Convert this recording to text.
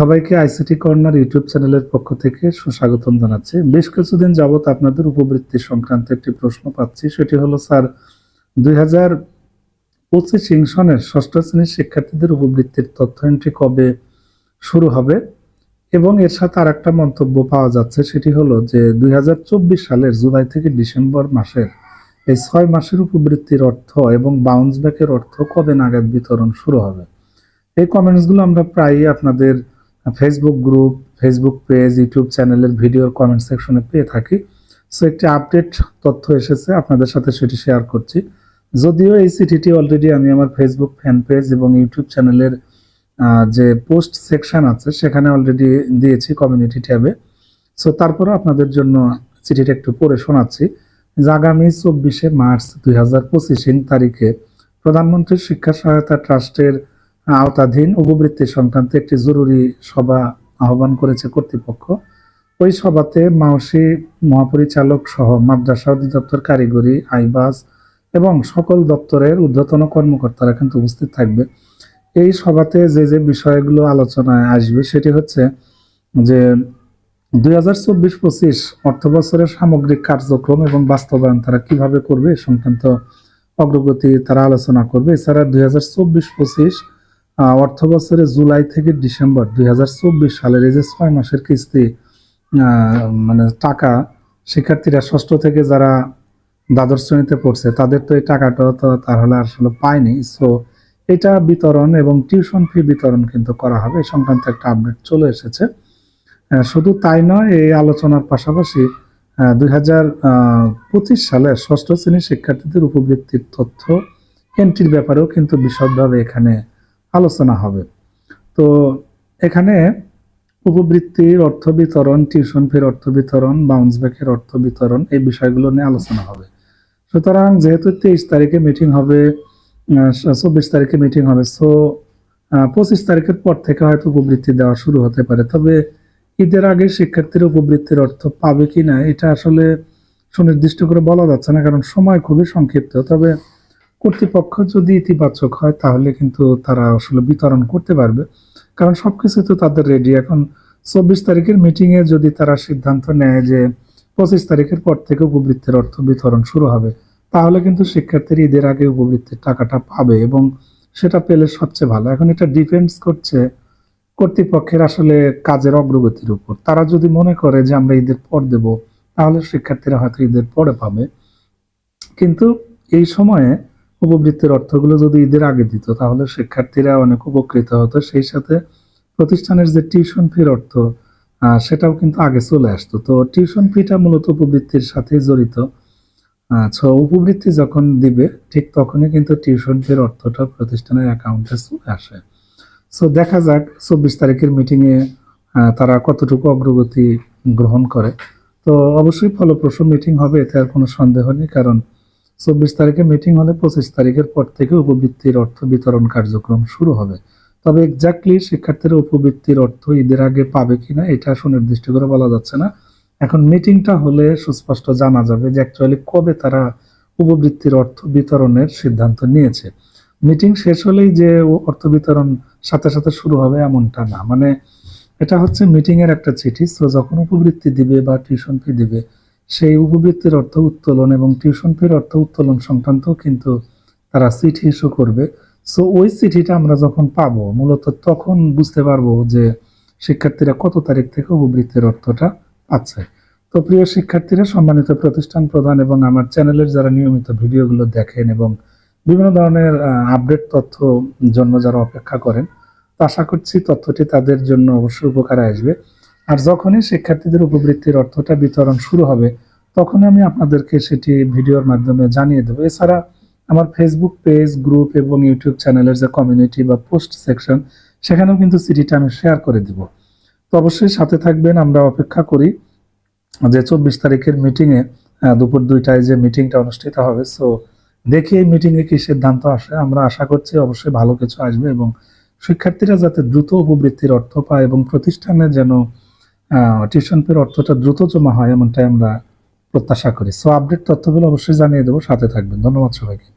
সবাইকে ICT corner YouTube চ্যানেলের পক্ষ থেকে সুস্বাগতম জানাচ্ছি। বেশ কিছুদিন যাবৎ আপনাদের উপবৃত্তি সংক্রান্ত একটি প্রশ্ন পাচ্ছি, সেটি হলো, স্যার, দুই হাজার পঁচিশ ষষ্ঠ শ্রেণির শিক্ষার্থীদের উপবৃত্তির তথ্য এন্ট্রি কবে শুরু হবে? এবং এর সাথে আর একটা মন্তব্য পাওয়া যাচ্ছে, সেটি হলো যে দুই হাজার চব্বিশ সালের জুলাই থেকে ডিসেম্বর মাসের এই ছয় মাসের উপবৃত্তির অর্থ এবং বাউন্স ব্যাকের অর্থ কবে নাগাদ বিতরণ শুরু হবে? এই কমেন্টসগুলো আমরা প্রায়ই আপনাদের Facebook group Facebook page YouTube চ্যানেলের ভিডিওর কমেন্ট সেকশনে পেয়ে থাকি। সো একটি আপডেট তথ্য এসেছে, আপনাদের সাথে সেটি শেয়ার করছি। যদিও এই চিঠিটি অলরেডি আমি আমার ফেসবুক ফ্যান পেজ এবং ইউটিউব চ্যানেলের যে পোস্ট সেকশন আছে, সেখানে অলরেডি দিয়েছি কমিউনিটি ট্যাবে সো তারপরে আপনাদের জন্য চিঠিটা একটু পড়ে শোনাচ্ছি। যে আগামী চব্বিশে মার্চ দুই হাজার পঁচিশ তারিখে প্রধানমন্ত্রী শিক্ষা সহায়তা ট্রাস্টের আওতাধীন উপবৃত্তি সংক্রান্ত একটি জরুরি সভা আহ্বান করেছে কর্তৃপক্ষ। ওই সভাতে মাওসি মহাপরিচালক সহ মাদ্রাসা অধিদপ্তর কারিগরি, আইবাস এবং সকল দপ্তরের ঊর্ধ্বতন কর্মকর্তারা কিন্তু উপস্থিত থাকবে। এই সভাতে যে যে বিষয়গুলো আলোচনায় আসবে সেটি হচ্ছে যে, দুই হাজার চব্বিশ পঁচিশ অর্থ বছরের সামগ্রিক কার্যক্রম এবং বাস্তবায়ন তারা কীভাবে করবে সংক্রান্ত অগ্রগতি তারা আলোচনা করবে। এছাড়া দুই হাজার চব্বিশ পঁচিশ অর্থ বছরে জুলাই থেকে ডিসেম্বর দুই হাজার চব্বিশ সালের এই যে ছয় মাসের কিস্তি মানে টাকা, শিক্ষার্থীরা ষষ্ঠ থেকে যারা দ্বাদশ শ্রেণীতে পড়ছে, তাদের তো এই টাকাটা তো তাহলে আসলে পায়নি। সো এটা বিতরণ এবং টিউশন ফি বিতরণ কিন্তু করা হবে। এই সংক্রান্ত একটা আপডেট চলে এসেছে। শুধু তাই নয়, এই আলোচনার পাশাপাশি দুই হাজার পঁচিশ সালে ষষ্ঠ শ্রেণির শিক্ষার্থীদের উপবৃত্তির তথ্য এন্ট্রির ব্যাপারেও কিন্তু বিশদভাবে এখানে আলোচনা হবে। তো এখানে উপবৃত্তির অর্থ বিতরণ, টিউশন ফির অর্থ বিতরণ বাউন্স ব্যাকের অর্থ বিতরণ এই বিষয়গুলো নিয়ে আলোচনা হবে। সুতরাং যেহেতু তেইশ তারিখে মিটিং হবে চব্বিশ তারিখে মিটিং হবে সো পঁচিশ তারিখের পর থেকে হয়তো উপবৃত্তি দেওয়া শুরু হতে পারে। তবে ঈদের আগে শিক্ষার্থীর উপবৃত্তির অর্থ পাবে কি না, এটা আসলে সুনির্দিষ্ট করে বলা যাচ্ছে না, কারণ সময় খুবই সংক্ষিপ্ত। তবে কর্তৃপক্ষ যদি ইতিবাচক হয়, তাহলে কিন্তু তারা আসলে বিতরণ করতে পারবে। কারণ সব কিছু তো তাদের রেডি এখন চব্বিশ তারিখের মিটিংয়ে যদি তারা সিদ্ধান্ত নেয় যে পঁচিশ তারিখের পর থেকে উপবৃত্তির অর্থ বিতরণ শুরু হবে, তাহলে কিন্তু শিক্ষার্থীরা ঈদের আগে উপবৃত্তির টাকাটা পাবে এবং সেটা পেলে সবচেয়ে ভালো। এখন এটা ডিপেন্ডস করছে কর্তৃপক্ষের আসলে কাজের অগ্রগতির উপর। তারা যদি মনে করে যে আমরা ঈদের পর দেব, তাহলে শিক্ষার্থীরা হয়তো ঈদের পরে পাবে। কিন্তু এই সময়ে উপবৃত্তির অর্থগুলো যদি ঈদের আগে দিত, তাহলে শিক্ষার্থীরা অনেক উপকৃত হতো। সেই সাথে প্রতিষ্ঠানের যে টিউশন ফির অর্থ সেটাও কিন্তু আগে চলে আসতো। তো টিউশন ফিটা মূলত উপবৃত্তির সাথে জড়িত। আচ্ছা উপবৃত্তি যখন দিবে, ঠিক তখনই কিন্তু টিউশন ফির অর্থটা প্রতিষ্ঠানের অ্যাকাউন্টে চলে আসে। সো দেখা যাক চব্বিশ তারিখের মিটিংয়ে তারা কতটুকু অগ্রগতি গ্রহণ করে। তো অবশ্যই ফলপ্রসূ মিটিং হবে, এতে আর কোনো সন্দেহ নেই, কারণ চব্বিশ তারিখে মিটিং হলে পঁচিশ তারিখের পর থেকে উপবৃত্তির অর্থ বিতরণ কার্যক্রম শুরু হবে। তবে এক্স্যাক্টলি শিক্ষার্থীরা উপবৃত্তির অর্থ ঈদের আগে পাবে কিনা এটা সুনির্দিষ্ট করে বলা যাচ্ছে না। এখন মিটিংটা হলে সুস্পষ্ট জানা যাবে যে অ্যাকচুয়ালি কবে তারা উপবৃত্তির অর্থ বিতরণের সিদ্ধান্ত নিয়েছে। মিটিং শেষ হলেই যে অর্থ বিতরণ সাথে সাথে শুরু হবে এমনটা না। মানে এটা হচ্ছে মিটিংয়ের একটা চিঠি তো যখন উপবৃত্তি দিবে বা টিউশন ফি দিবে সেই উপবৃত্তির অর্থ উত্তোলন এবং টিউশন ফির অর্থ উত্তোলন সংক্রান্ত কিন্তু তারা চিঠি ইস্যু করবে। সো ওই চিঠিটা আমরা যখন পাব, মূলত তখন বুঝতে পারব যে শিক্ষার্থীরা কত তারিখ থেকে উপবৃত্তির অর্থটা পাচ্ছে। তো প্রিয় শিক্ষার্থীরা, সম্মানিত প্রতিষ্ঠান প্রধান এবং আমার চ্যানেলের যারা নিয়মিত ভিডিওগুলো দেখেন এবং বিভিন্ন ধরনের আপডেট তথ্য জন্য যারা অপেক্ষা করেন আশা করছি তথ্যটি তাদের জন্য অবশ্যই উপকারে আসবে। আর যখনই শিক্ষার্থীদের উপবৃত্তির অর্থটা বিতরণ শুরু হবে তখন আমি আপনাদেরকে সেটি ভিডিওর মাধ্যমে জানিয়ে দেবো। এছাড়া আমার ফেসবুক পেজ গ্রুপ এবং ইউটিউব চ্যানেলের যে কমিউনিটি বা পোস্ট সেকশন সেখানেও কিন্তু সিটিটা আমি শেয়ার করে দিব। তো অবশ্যই সাথে থাকবেন, আমরা অপেক্ষা করি যে চব্বিশ তারিখের মিটিংয়ে দুপুর দুইটায় যে মিটিংটা অনুষ্ঠিত হবে। সো দেখি এই মিটিংয়ে কি সিদ্ধান্ত আসে। আমরা আশা করছি অবশ্যই ভালো কিছু আসবে এবং শিক্ষার্থীরা যাতে দ্রুত উপবৃত্তির অর্থ পায় এবং প্রতিষ্ঠানে যেন টিউশন ফির অর্থটা দ্রুত জমা হয়, এমনটাই আমরা প্রত্যাশা করি। সো আপডেট তথ্যগুলো অবশ্যই জানিয়ে দেবো, সাথে থাকবেন। ধন্যবাদ সবাইকে।